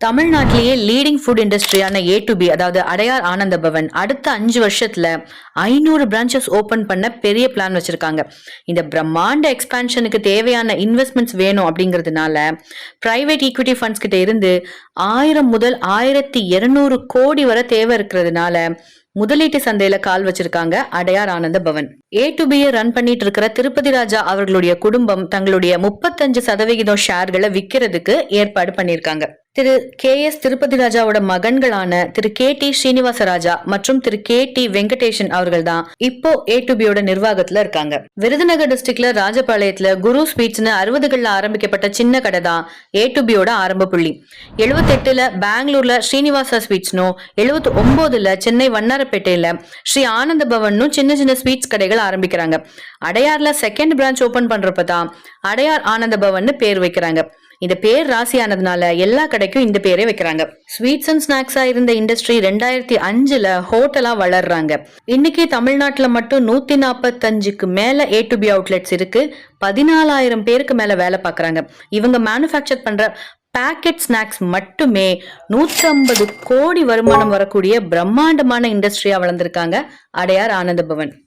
தமிழ்நாட்டிலேயே leading food இண்டஸ்ட்ரியான A to B அதாவது அடையார் ஆனந்த பவன் அடுத்த அஞ்சு வருஷத்துல ஐநூறு பிரான்ச்சஸ் ஓபன் பண்ண பெரிய பிளான் வச்சிருக்காங்க. இந்த பிரம்மாண்ட எக்ஸ்பான்ஷனுக்கு தேவையான இன்வெஸ்ட்மெண்ட்ஸ் வேணும் அப்படிங்கிறதுனால பிரைவேட் ஈக்விட்டி ஃபண்ட்ஸ் கிட்ட இருந்து ஆயிரம் முதல் ஆயிரத்தி இருநூறு கோடி வரை தேவை இருக்கிறதுனால முதலீட்டு சந்தையில கால் வச்சிருக்காங்க Adyar Ananda Bhavan. A to B run பண்ணிட்டு இருக்கிற திருப்பதி ராஜா அவர்களுடைய குடும்பம் தங்களுடைய முப்பத்தஞ்சு சதவிகிதம் ஷேர்களை விற்கிறதுக்கு ஏற்பாடு பண்ணியிருக்காங்க. திரு கே எஸ் திருப்பதி ராஜாவோட மகன்களான திரு கே டி ஸ்ரீனிவாச ராஜா மற்றும் திரு கே டி வெங்கடேஷன் அவர்கள் தான் இப்போ ஏ டு பியோட நிர்வாகத்துல இருக்காங்க. விருதுநகர் டிஸ்ட்ரிக்ட்ல ராஜபாளையத்துல குரு ஸ்வீட்ஸ்னு அறுபதுகள்ல ஆரம்பிக்கப்பட்ட சின்ன கடை தான் ஏ டு பியோட ஆரம்ப புள்ளி. எழுபத்தெட்டுல பெங்களூர்ல ஸ்ரீனிவாசா ஸ்வீட்ஸ்னும் எழுபத்தி ஒன்பதுல சென்னை வண்ணாரப்பேட்டையில ஸ்ரீ ஆனந்த பவன்னும் சின்ன சின்ன ஸ்வீட்ஸ் கடைகள் ஆரம்பிக்கிறாங்க. அடையார்ல செகண்ட் பிரான்ச் ஓபன் பண்றப்ப தான் அடையார் ஆனந்த பவன் பேர் வைக்கிறாங்க. இந்த பேர் ராசியானதுனால எல்லா கடைக்கும் இந்த பேரே வைக்கிறாங்க. ஸ்வீட்ஸ் அண்ட் ஸ்நாக்ஸா இருந்த இண்டஸ்ட்ரி ரெண்டாயிரத்தி அஞ்சுல ஹோட்டலா வளர்றாங்க. இன்னைக்கு தமிழ்நாட்டுல மட்டும் நூத்தி நாற்பத்தஞ்சுக்கு மேல ஏ டு பி அவுட்லெட்ஸ் இருக்கு. பதினாலாயிரம் பேருக்கு மேல வேலை பாக்குறாங்க. இவங்க மேனுஃபேக்சர் பண்ற பேக்கெட் ஸ்நாக்ஸ் மட்டுமே நூற்றம்பது கோடி வருமானம் வரக்கூடிய பிரம்மாண்டமான இண்டஸ்ட்ரியா வளர்ந்திருக்காங்க அடையார் ஆனந்த பவன்